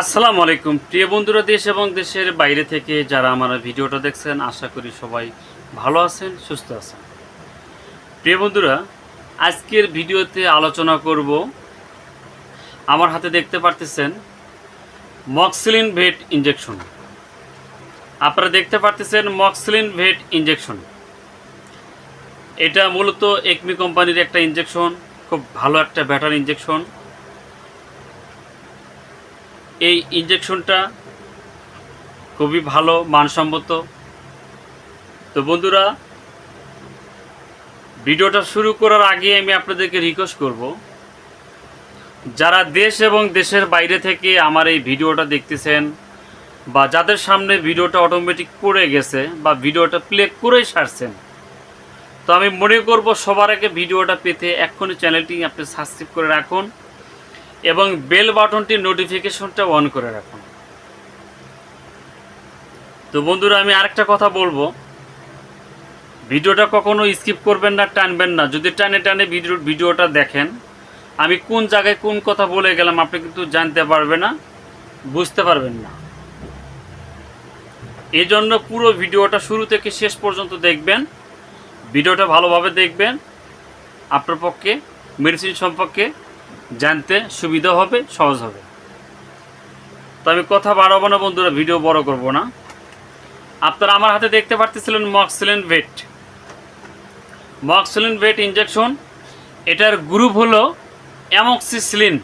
আসসালামু আলাইকুম। প্রিয় বন্ধুরা, দেশ এবং দেশের বাইরে থেকে যারা আমার ভিডিওটা দেখছেন, আশা করি সবাই ভালো আছেন, সুস্থ আছেন। প্রিয় বন্ধুরা, আজকের ভিডিওতে আলোচনা করব, আমার হাতে দেখতে পারতেছেন মক্সিলিন ভেট ইঞ্জেকশন আপনারা দেখতে পারতেছেন মক্সিলিন ভেট ইঞ্জেকশন এটা মূলত একমি কোম্পানির একটা ইঞ্জেকশন খুব ভালো একটা ব্যাটার ইঞ্জেকশন এই ইঞ্জেকশনটা খুবই ভালো, মানসম্মত। তো বন্ধুরা, ভিডিওটা শুরু করার আগে আমি আপনাদেরকে রিকোয়েস্ট করব, যারা দেশ এবং দেশের বাইরে থেকে আমার এই ভিডিওটা দেখতেছেন বা যাদের সামনে ভিডিওটা অটোমেটিক পড়ে গেছে বা ভিডিওটা প্লে করেই সারছেন, তো আমি মনে করব সবার আগে ভিডিওটা পেতে এক্ষুনি চ্যানেলটি আপনি সাবস্ক্রাইব করে রাখুন। এবং বেল বাটনটির নোটিফিকেশনটা অন করে রাখুন। তো বন্ধুরা, আমি আরেকটা কথা বলব। ভিডিওটা কখনো স্কিপ করবেন না, টানবেন না। যদি টানে টানে ভিডিও ভিডিওটা দেখেন, আমি কোন জায়গায় কোন কথা বলে গেলাম আপনি কিন্তু জানতে পারবেন না, বুঝতে পারবেন না। এই জন্য পুরো ভিডিওটা শুরু থেকে শেষ পর্যন্ত দেখবেন। ভিডিওটা ভালোভাবে দেখবেন। আপনার পক্ষে মেডিসিন সম্পর্কে জানতে সুবিধা হবে, সহজ হবে। তো আমি কথা বাড়াবো না বন্ধুরা, ভিডিও বড় করব না। আপনারা আমার হাতে দেখতে পারতেছিলেন Moxilen vet. Moxilen vet injection এটার গ্রুপ হলো অ্যামক্সিসিলিন।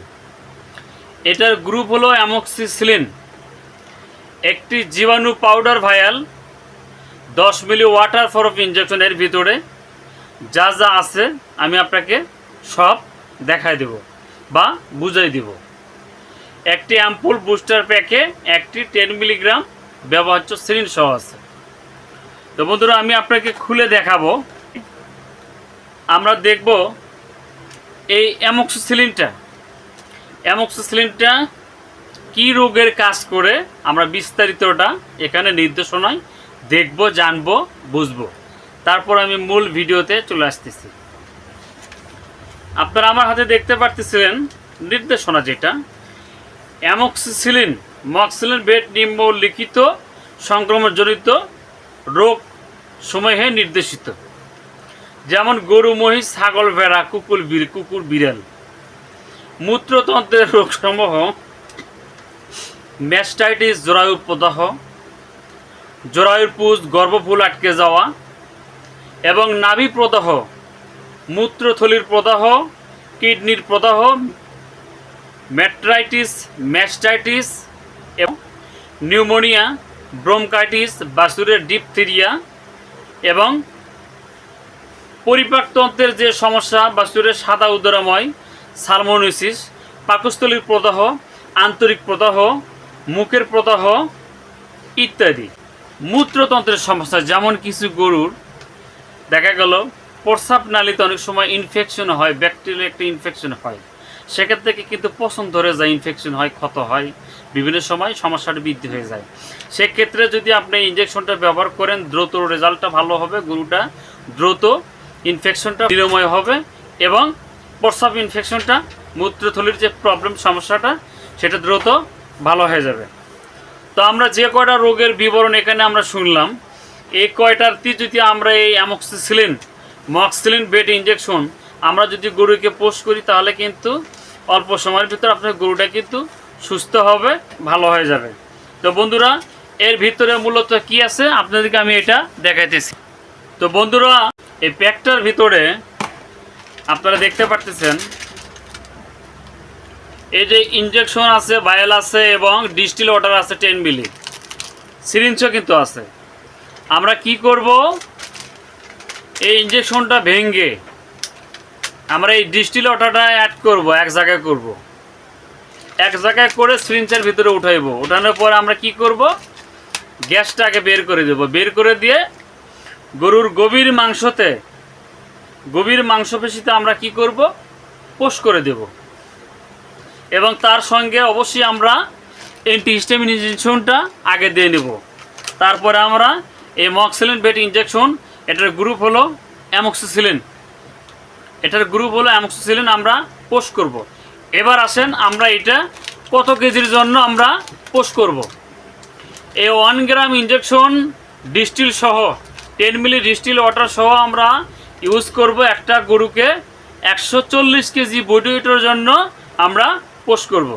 এটার গ্রুপ হলো অ্যামক্সিসিলিন। একটি জীবাণু পাউডার ভায়াল দশ মিলি ওয়াটার ফর ফরফ ইঞ্জেকশনের ভিতরে। যা যা আছে, আমি আপনাকে সব দেখায় দেব। বা বুঝাই দিব। একটি অ্যাম্পুল বুস্টার প্যাকে একটি টেন মিলিগ্রাম ব্যবহার্য সিরিন সহ আছে। তো বন্ধুরা, আমি আপনাকে খুলে দেখাবো। আমরা দেখব এই অ্যামক্সিসিলিনটা অ্যামক্সিসিলিনটা কি রোগের কাজ করে, আমরা বিস্তারিতটা এখানে নির্দেশনায় দেখব, জানব, বুঝব। তারপর আমি মূল ভিডিওতে চলে আসতেছি। আপনারা আমার হাতে দেখতে পারতেছিলেন নির্দেশনা যেটা। অ্যামক্সিসিলিন, মক্সিলিন বেড নিম্নলিখিত, সংক্রমণজনিত রোগ সমূহে নির্দেশিত। যেমন গরু, মহিষ, ছাগল, ভেড়া, কুকুর কুকুর, বিড়াল। মূত্রতন্ত্রের রোগসমূহ, ম্যাস্টাইটিস জরায়ু প্রদাহ, জরায়ুর পুষ গর্ভফুল আটকে যাওয়া এবং নাভি প্রদাহ মূত্রথলির প্রদাহ, কিডনির প্রদাহ, ম্যাট্রাইটিস, ম্যাস্টাইটিস এবং নিউমোনিয়া, ব্রোমকাইটিস, বাসুরের ডিপথেরিয়া এবং পরিপাকতন্ত্রের যে সমস্যা, বাসুরের সাদা উদরাময়, সালমোনিসিস, পাকস্থলীর প্রদাহ, আন্তরিক প্রদাহ, মুখের প্রদাহ ইত্যাদি। মূত্রতন্ত্রের সমস্যা, যেমন কিছু গরুর, দেখা গেল প্রস্রাব নালীতে অনেক সময় ইনফেকশন হয় ব্যাকটেরিয়া একটা ইনফেকশন হয়। সেক্ষেত্রে থেকে কিন্তু পছন্দ ধরে যায় ইনফেকশন হয়, ক্ষত হয়, বিভিন্ন সময় সমস্যাটা বৃদ্ধি হয়ে যায়। সেক্ষেত্রে যদি আপনি ইঞ্জেকশনটা ব্যবহার করেন, দ্রুত রেজাল্টটা ভালো হবে, গরুটা দ্রুত ইনফেকশনটা নিরাময় হবে এবং প্রস্রাব ইনফেকশনটা মূত্রথলির যে প্রবলেম সমস্যাটা, সেটা দ্রুত ভালো হয়ে যাবে। তো আমরা যে কয়টা রোগের বিবরণ এখানে আমরা শুনলাম, এই কয়টারটি যদি আমরা এই অ্যামক্সিসিলিন মক্সিলিন বেড ইঞ্জেকশন আমরা যদি গরুকে পোস্ট করি, তাহলে কিন্তু অল্প সময়ের ভিতরে আপনার গরুটা কিন্তু সুস্থ হবে, ভালো হয়ে যাবে। তো বন্ধুরা, এর ভিতরে মূলত কি আছে? আপনাদেরকে আমি এটা দেখাইতেছি। তো বন্ধুরা, এই প্যাকটার ভিতরে আপনারা দেখতে পারতেছেন, এই যে ইনজেকশন আছে ভায়াল আছে এবং ডিস্টিল ওয়াটার আছে টেন মিলি সিরিঞ্জও কিন্তু আছে। আমরা কি করব? এই ইঞ্জেকশনটা ভেঙ্গে আমরা এই ডিস্টিল ওয়াটারটা অ্যাড করব, এক জায়গায় করব। এক জায়গায় করে সিরিঞ্জের ভিতরে উঠাইব। উঠানোর পর আমরা কি করব? গ্যাসটাকে বের করে দেব। বের করে দিয়ে গরুর গভীর মাংসতে, গভীর মাংসপেশিতে আমরা কি করব? পোষ করে দেব। এবং তার সঙ্গে অবশ্যই আমরা অ্যান্টিহিস্টামিন ইঞ্জেকশনটা আগে দিয়ে নেব। তারপরে আমরা এই মক্সিলিন বেট ইঞ্জেকশন এটার গ্রুপ হলো অ্যামক্সিসিলিন এটার গ্রুপ হলো অ্যামক্সিসিলিন আমরা পোস্ট করব। এবার আসেন আমরা এটা কত কেজির জন্য আমরা পোস্ট করব। এই ওয়ান গ্রাম ইঞ্জেকশন ডিস্টিল সহ, টেন মিলি ডিস্টিল ওয়াটার সহ আমরা ইউজ করব একটা গরুকে একশো চল্লিশ কেজি বডি ওয়েটের জন্য আমরা পোস্ট করব।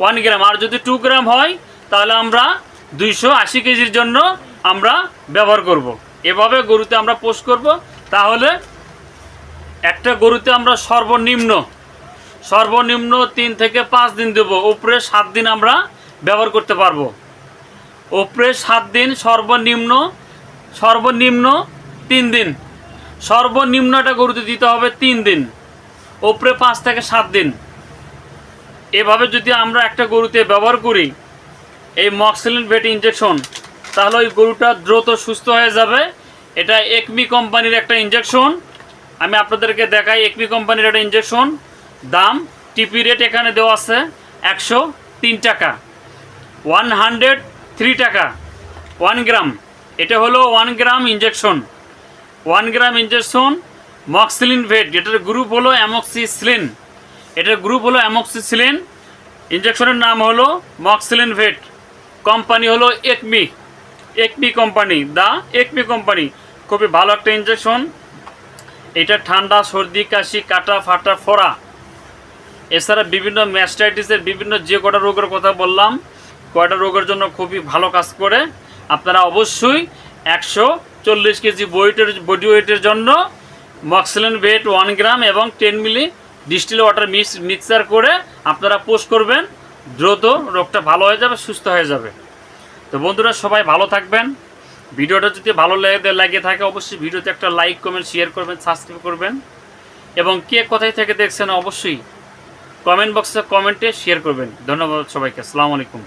ওয়ান গ্রাম, আর যদি টু গ্রাম হয়, তাহলে আমরা দুইশো আশি কেজির জন্য আমরা ব্যবহার করব। এভাবে গরুতে আমরা পোস্ট করব, তাহলে একটা গরুতে আমরা সর্বনিম্ন সর্বনিম্ন তিন থেকে পাঁচ দিন দেবো। উপরে সাত দিন আমরা ব্যবহার করতে পারব। উপরে সাত দিন, সর্বনিম্ন সর্বনিম্ন তিন দিন। সর্বনিম্ন একটা গরুতে দিতে হবে তিন দিন। উপরে পাঁচ থেকে সাত দিন। এভাবে যদি আমরা একটা গরুতে ব্যবহার করি, এই মক্সিলিন ভেট ইঞ্জেকশন তাহলে ওই গরুটা দ্রুত সুস্থ হয়ে যাবে। এটা একমি কোম্পানির একটা ইঞ্জেকশন আমি আপনাদেরকে দেখাই, একমি কোম্পানির একটা ইঞ্জেকশন দাম টিপি রেট এখানে দেওয়া আছে একশো তিন টাকা। ওয়ান হান্ড্রেড থ্রি টাকা। One gram. এটা হলো one gram injection one gram injection Moxilin vet যেটার গ্রুপ হলো অ্যামক্সিসিলিন এটার গ্রুপ হলো অ্যামক্সিসিলিন ইঞ্জেকশনের নাম হলো মক্সিলিন ভেট কোম্পানি হলো Acme. Acme company, the Acme company. খুবই ভালো একটা ইঞ্জেকশন এটা ঠান্ডা, সর্দি, কাশি, কাটা, ফাটা, ফোড়া। এছাড়া বিভিন্ন ম্যাস্টাইটিসের বিভিন্ন যে কটা রোগের কথা বললাম, কয়টা রোগের জন্য খুবই ভালো কাজ করে। আপনারা অবশ্যই একশো চল্লিশ কেজি বইটের বডি ওয়েটের জন্য মক্সিলিন ভেট ওয়ান গ্রাম এবং ten milli distil water mix mixer করে আপনারা পোস্ট করবেন। দ্রুত রোগটা ভালো হয়ে যাবে, সুস্থ হয়ে যাবে। তো বন্ধুরা, সবাই ভালো থাকবেন। ভিডিওটা যদি ভালো লাগে লাগে থাকে, অবশ্যই ভিডিওতে একটা লাইক, কমেন্ট শেয়ার করবেন সাবস্ক্রাইব করবেন। এবং কে কোথায় থেকে দেখছেন, অবশ্যই কমেন্ট বক্সে কমেন্টে শেয়ার করবেন। ধন্যবাদ সবাইকে। আসসালামু আলাইকুম।